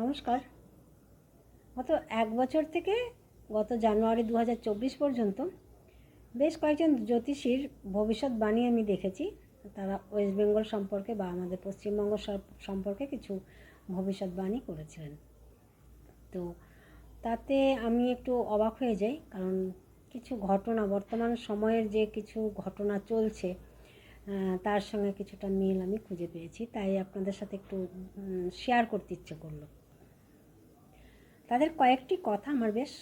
নমস্কার। গত এক বছর থেকে গত জানুয়ারি দু হাজার চব্বিশ পর্যন্ত বেশ কয়েকজন জ্যোতিষীর ভবিষ্যৎবাণী আমি দেখেছি। তারা ওয়েস্ট বেঙ্গল সম্পর্কে বা আমাদের পশ্চিমবঙ্গ সম্পর্কে কিছু ভবিষ্যৎবাণী করেছিলেন। তো তাতে আমি একটু অবাক হয়ে যাই, কারণ কিছু ঘটনা, বর্তমান সময়ের যে কিছু ঘটনা চলছে তার সঙ্গে কিছুটা মিল আমি খুঁজে পেয়েছি। তাই আপনাদের সাথে একটু শেয়ার করতে ইচ্ছে করল। তাদের কয়েকটি কথা আমার বেশ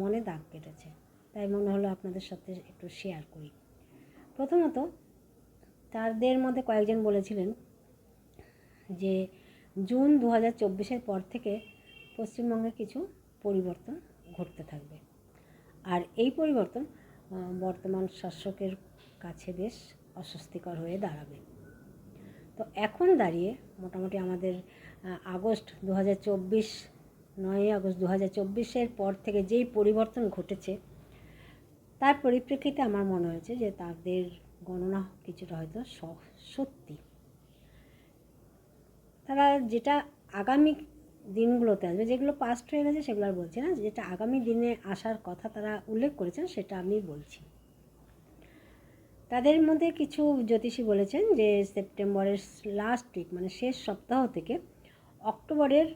মনে দাগ কেটেছে, তাই মনে হলো আপনাদের সাথে একটু শেয়ার করি। প্রথমত, তাদের মধ্যে কয়েকজন বলেছিলেন যে জুন দু হাজার চব্বিশের পর থেকে পশ্চিমবঙ্গে কিছু পরিবর্তন ঘটতে থাকবে। আর এই পরিবর্তন বর্তমান শাসকের কাছে বেশ অস্বস্তিকর হয়ে দাঁড়াবে। তো এখন দাঁড়িয়ে মোটামুটি আমাদের আগস্ট দু হাজার চব্বিশ নয়ই আগস্ট দু হাজার চব্বিশের পর থেকে যেই পরিবর্তন ঘটেছে, তার পরিপ্রেক্ষিতে আমার মনে হয়েছে যে তাদের গণনা কিছুটা হয়তো সত্যি। তারা যেটা আগামী দিনগুলোতে আসবে, যেগুলো পাস্ট হয়ে গেছে সেগুলো আর বলছি না, যেটা আগামী দিনে আসার কথা তারা উল্লেখ করেছেন সেটা আমি বলছি। তাদের মধ্যে কিছু জ্যোতিষী বলেছেন যে সেপ্টেম্বরের লাস্ট উইক মানে শেষ সপ্তাহ থেকে অক্টোবরের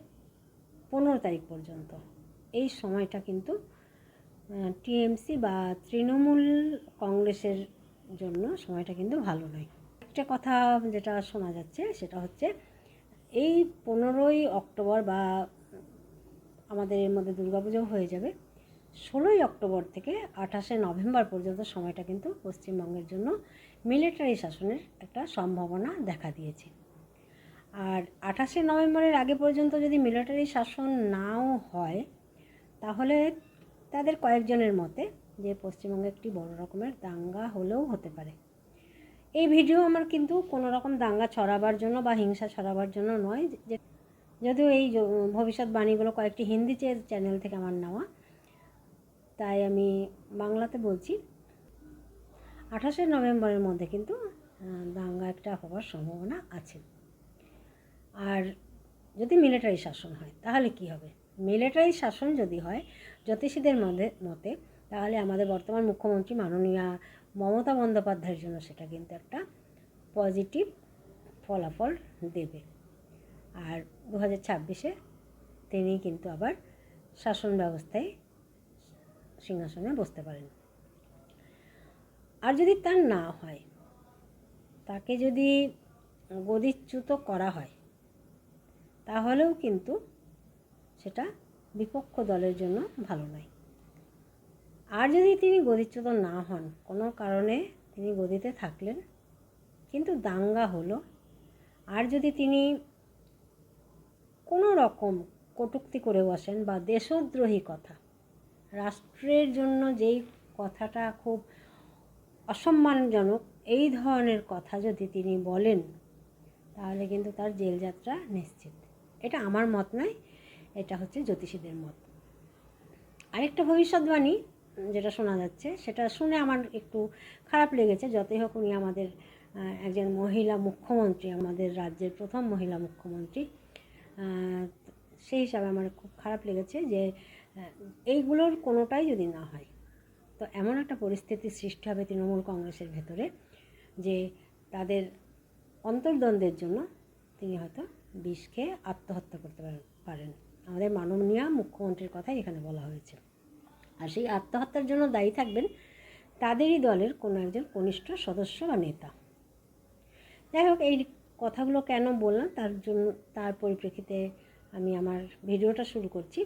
পনেরো তারিখ পর্যন্ত। এই সময়টা কিন্তু টিএমসি বা তৃণমূল কংগ্রেসের জন্য সময়টা কিন্তু ভালো নয়। একটা কথা যেটা শোনা যাচ্ছে, সেটা হচ্ছে এই পনেরোই অক্টোবর বা আমাদের এর মধ্যে দুর্গাপুজো হয়ে যাবে, ষোলোই অক্টোবর থেকে আঠাশে নভেম্বর পর্যন্ত সময়টা কিন্তু পশ্চিমবঙ্গের জন্য মিলিটারি শাসনের একটা সম্ভাবনা দেখা দিয়েছে। আর আঠাশে নভেম্বরের আগে পর্যন্ত যদি মিলিটারি শাসন নাও হয়, তাহলে তাদের কয়েকজনের মতে যে পশ্চিমবঙ্গে একটি বড় রকমের দাঙ্গা হলেও হতে পারে। এই ভিডিও আমার কিন্তু কোনো রকম দাঙ্গা ছড়াবার জন্য বা হিংসা ছড়াবার জন্য নয়, যে যদিও এই ভবিষ্যৎবাণীগুলো কয়েকটি হিন্দি চ্যানেল থেকে আমার নেওয়া, তাই আমি বাংলাতে বলছি। আঠাশে নভেম্বরের মধ্যে কিন্তু দাঙ্গা একটা হওয়ার সম্ভাবনা আছে। আর যদি মিলিটারি শাসন হয়, তাহলে কি হবে? মিলিটারি শাসন যদি হয় জ্যোতিষীদের মধ্যে, মতে, তাহলে আমাদের বর্তমান মুখ্যমন্ত্রী মাননীয়া মমতা বন্দ্যোপাধ্যায়ের জন্য সেটা কিন্তু একটা পজিটিভ ফলাফল দেবে। আর দু হাজার ছাব্বিশে তিনি কিন্তু আবার শাসন ব্যবস্থায় সিংহাসনে বসতে পারেন। আর যদি তার না হয়, তাকে যদি গদিচ্যুত করা হয় তাহলেও কিন্তু সেটা বিপক্ষ দলের জন্য ভালো নয়। আর যদি তিনি গদিচ্যুত না হন, কোনো কারণে তিনি গদিতে থাকলেন, কিন্তু দাঙ্গা হলো। আর যদি তিনি কোনো রকম কটূক্তি করে বসেন বা দেশদ্রোহী কথা, রাষ্ট্রের জন্য যেই কথাটা খুব অসম্মানজনক, এই ধরনের কথা যদি তিনি বলেন, তাহলে কিন্তু তার জেল যাত্রা নিশ্চিত। এটা আমার মত নয়, এটা হচ্ছে জ্যোতিষীদের মত। আরেকটা ভবিষ্যৎবাণী যেটা শোনা যাচ্ছে, সেটা শুনে আমার একটু খারাপ লেগেছে। যতই হোক উনি আমাদের একজন মহিলা মুখ্যমন্ত্রী, আমাদের রাজ্যের প্রথম মহিলা মুখ্যমন্ত্রী সেই হিসাবে আমার খুব খারাপ লেগেছে যে এইগুলোর কোনোটাই যদি না হয়, তো এমন একটা পরিস্থিতির সৃষ্টি হবে তৃণমূল কংগ্রেসের ভেতরে যে তাদের অন্তর্দ্বন্দ্বের জন্য তিনি হয়তো বিষ খেয়ে আত্মহত্যা করতে পারেন। আমাদের মাননীয় মুখ্যমন্ত্রীর কথাই এখানে বলা হয়েছে। আর সেই আত্মহত্যার জন্য দায়ী থাকবেন তাদেরই দলের কোনো একজন কনিষ্ঠ সদস্য বা নেতা। যাই হোক, এই কথাগুলো কেন বললাম, তার জন্য, তার পরিপ্রেক্ষিতে আমি আমার ভিডিওটা শুরু করছি।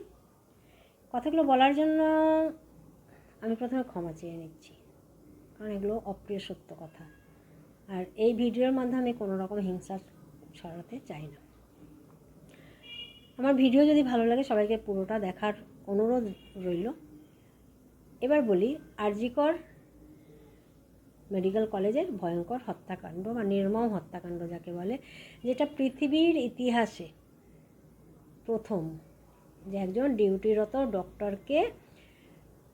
কথাগুলো বলার জন্য আমি প্রথমে ক্ষমা চেয়ে নিচ্ছি, কারণ এগুলো অপ্রিয় সত্য কথা। আর এই ভিডিওর মাধ্যমে কোনো রকম হিংসা ছড়াতে চাই না। আমার ভিডিও যদি ভালো লাগে, সবাইকে পুরোটা দেখার অনুরোধ রইল। এবার বলি, আরজিকর মেডিকেল কলেজের ভয়ঙ্কর হত্যাকাণ্ড বা নির্মম হত্যাকাণ্ড যাকে বলে, যেটা পৃথিবীর ইতিহাসে প্রথম, যে একজন ডিউটিরত ডক্টরকে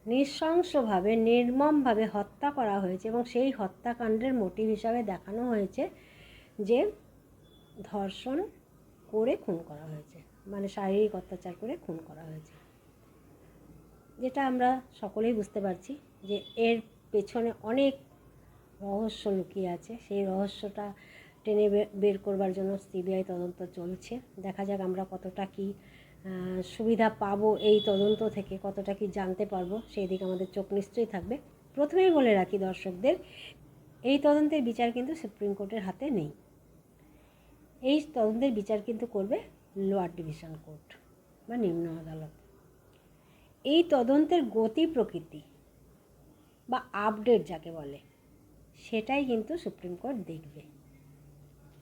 নৃশংসভাবে, নির্মমভাবে হত্যা করা হয়েছে এবং সেই হত্যাকাণ্ডের মোটিভ হিসাবে দেখানো হয়েছে যে ধর্ষণ করে খুন করা হয়েছে। মানে শারীরিক অত্যাচার করে খুন করা হয়েছে। যেটা আমরা সকলেই বুঝতে পারছি যে এর পেছনে অনেক রহস্য লুকিয়ে আছে। সেই রহস্যটা টেনে বের করবার জন্য সিবিআই তদন্ত চলছে। দেখা যাক আমরা কতটা কি সুবিধা পাবো এই তদন্ত থেকে, কতটা কি জানতে পারব, সেই দিকে আমাদের চোখ নিশ্চয়ই থাকবে। প্রথমেই বলে রাখি দর্শকদের, এই তদন্তের বিচার কিন্তু সুপ্রিম কোর্টের হাতে নেই। এই তদন্তের বিচার কিন্তু করবে লোয়ার ডিভিশন কোর্ট বা নিম্ন আদালত। এই তদন্তের গতি প্রকৃতি বা আপডেট যাকে বলে, সেটাই কিন্তু সুপ্রিম কোর্ট দেখবে।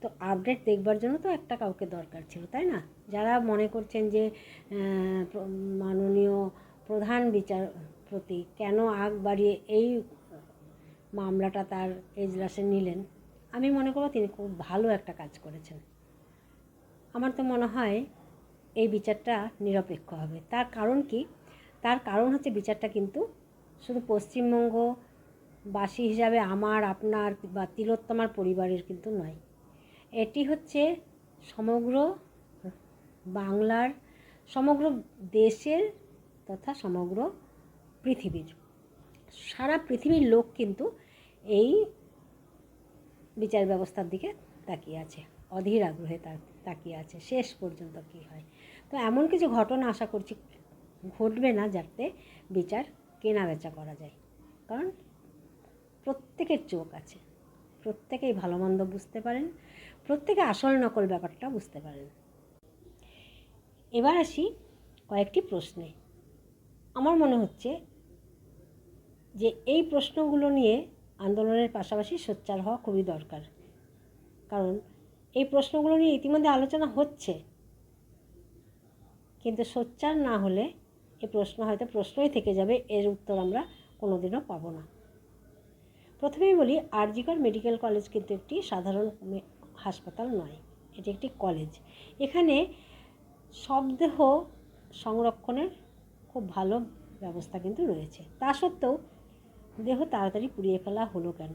তো আপডেট দেখবার জন্য তো একটা কাউকে দরকার ছিল, তাই না? যারা মনে করছেন যে মাননীয় প্রধান বিচারপতি কেন আগ বাড়িয়ে এই মামলাটা তার এজলাসে নিলেন, আমি মনে করব তিনি খুব ভালো একটা কাজ করেছেন। আমার তো মনে হয় এই বিচারটা নিরপেক্ষ হবে। তার কারণ কি? তার কারণ হচ্ছে বিচারটা কিন্তু শুধু পশ্চিমবঙ্গ বাসী হিসাবে আমার, আপনার বা তিলোত্তমার পরিবারের কিন্তু নয়। এটি হচ্ছে সমগ্র বাংলার, সমগ্র দেশের তথা সমগ্র পৃথিবীর। সারা পৃথিবীর লোক কিন্তু এই বিচার ব্যবস্থার দিকে তাকিয়ে আছে, অধীর আগ্রহে তা তাকিয়ে আছে, শেষ পর্যন্ত কি হয়? তো এমন কিছু ঘটনা আশা করছি ঘটবে না যাতে বিচার কেনা বেচা করা যায়। কারণ প্রত্যেকের চোখ আছে, প্রত্যেকেই ভালো মন্দ বুঝতে পারেন, প্রত্যেকে আসল নকল ব্যাপারটা বুঝতে পারেন। এবার আসি কয়েকটি প্রশ্নে। আমার মনে হচ্ছে যে এই প্রশ্নগুলো নিয়ে আন্দোলনের পাশাপাশি সোচ্চার হওয়া খুবই দরকার। কারণ এই প্রশ্নগুলো নিয়ে ইতিমধ্যে আলোচনা হচ্ছে। কিন্তু সোচ্চার না হলে এই প্রশ্ন হয়তো প্রশ্নই থেকে যাবে, এর উত্তর আমরা কোনোদিনও পাবো না। প্রথমেই বলি, আরজিকর মেডিকেল কলেজ কিন্তু একটি সাধারণ হাসপাতাল নয়, এটি একটি কলেজ। এখানে শবদেহ সংরক্ষণের খুব ভালো ব্যবস্থা কিন্তু রয়েছে। তা সত্ত্বেও দেহ তাড়াতাড়ি পুড়িয়ে ফেলা হলো কেন?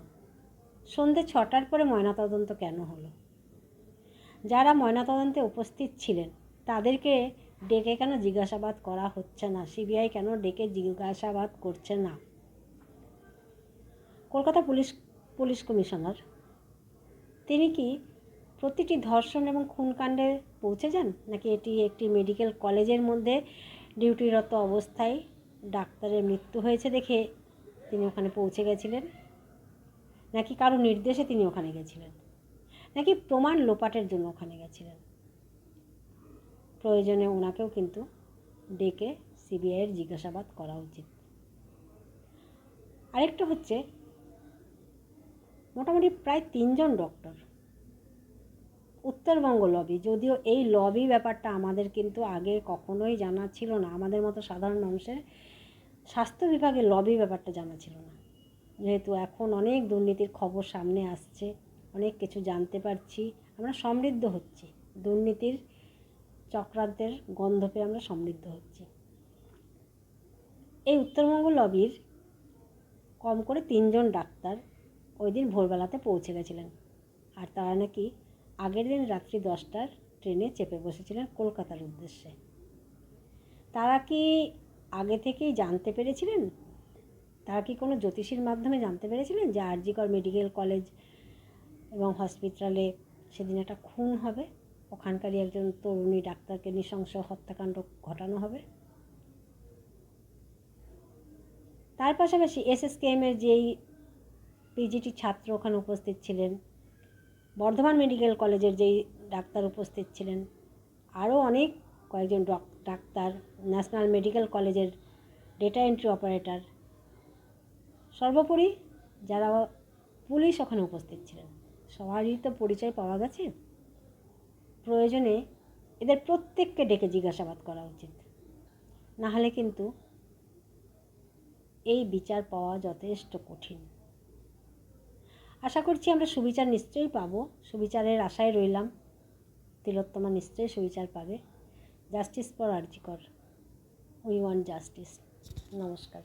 সন্ধে ছটার পরে ময়নাতদন্ত কেন হলো? যারা ময়নাতদন্তে উপস্থিত ছিলেন, তাদেরকে ডেকে কেন জিজ্ঞাসাবাদ করা হচ্ছে না? সিবিআই কেন ডেকে জিজ্ঞাসাবাদ করছে না? কলকাতা পুলিশ পুলিশ কমিশনার, তিনি কি প্রতিটি ধর্ষণ এবং খুনকাণ্ডে পৌঁছে যান? নাকি এটি একটি মেডিকেল কলেজের মধ্যে ডিউটিরত অবস্থায় ডাক্তারের মৃত্যু হয়েছে দেখে তিনি ওখানে পৌঁছে গেছিলেন? নাকি কারও নির্দেশে তিনি ওখানে গেছিলেন? নাকি প্রমাণ লোপাটের জন্য ওখানে গেছিলেন? প্রয়োজনে ওনাকেও কিন্তু ডেকে সিবিআইয়ের জিজ্ঞাসাবাদ করা উচিত। আরেকটা হচ্ছে, মোটামুটি প্রায় তিনজন ডক্টর উত্তরবঙ্গ লবি যদিও এই লবি ব্যাপারটা আমাদের কিন্তু আগে কখনোই জানা ছিল না। আমাদের মতো সাধারণ মানুষের স্বাস্থ্য বিভাগের লবি ব্যাপারটা জানা ছিল না। যেহেতু এখন অনেক দুর্নীতির খবর সামনে আসছে অনেক কিছু জানতে পারছি, আমরা সমৃদ্ধ হচ্ছি। দুর্নীতির চক্রান্তের গন্ধ পেয়ে আমরা সমৃদ্ধ হচ্ছি। এই উত্তরবঙ্গ লবির কম করে তিনজন ডাক্তার ওই দিন ভোরবেলাতে পৌঁছে গেছিলেন। আর তারা নাকি আগের দিন রাত্রি দশটার ট্রেনে চেপে বসেছিলেন কলকাতার উদ্দেশ্যে। তারা কি আগে থেকেই জানতে পেরেছিলেন? তারা কি কোনো জ্যোতিষীর মাধ্যমে জানতে পেরেছিলেন যে আরজিকর মেডিকেল কলেজ এবং হসপিটালে সেদিন একটা খুন হবে। ওখানকারই একজন তরুণী ডাক্তারকে নৃশংস হত্যাকাণ্ড ঘটানো হবে। তার পাশাপাশি এসএসকেএমের যেই পিজিটি ছাত্র ওখানে উপস্থিত ছিলেন, বর্ধমান মেডিকেল কলেজের যেই ডাক্তার উপস্থিত ছিলেন, আরও অনেক কয়েকজন ডক- ডাক্তার, ন্যাশনাল মেডিকেল কলেজের ডেটা এন্ট্রি অপারেটর। সর্বোপরি যারা পুলিশ ওখানে উপস্থিত ছিলেন। সবারই তো পরিচয় পাওয়া গেছে। প্রয়োজনে এদের প্রত্যেককে ডেকে জিজ্ঞাসাবাদ করা উচিত। না হলে কিন্তু এই বিচার পাওয়া যথেষ্ট কঠিন। আশা করছি আমরা সুবিচার নিশ্চয়ই পাবো। সুবিচারের আশায় রইলাম। তিলোত্তমা নিশ্চয়ই সুবিচার পাবে। Justice for R G Kar. We want justice. নমস্কার।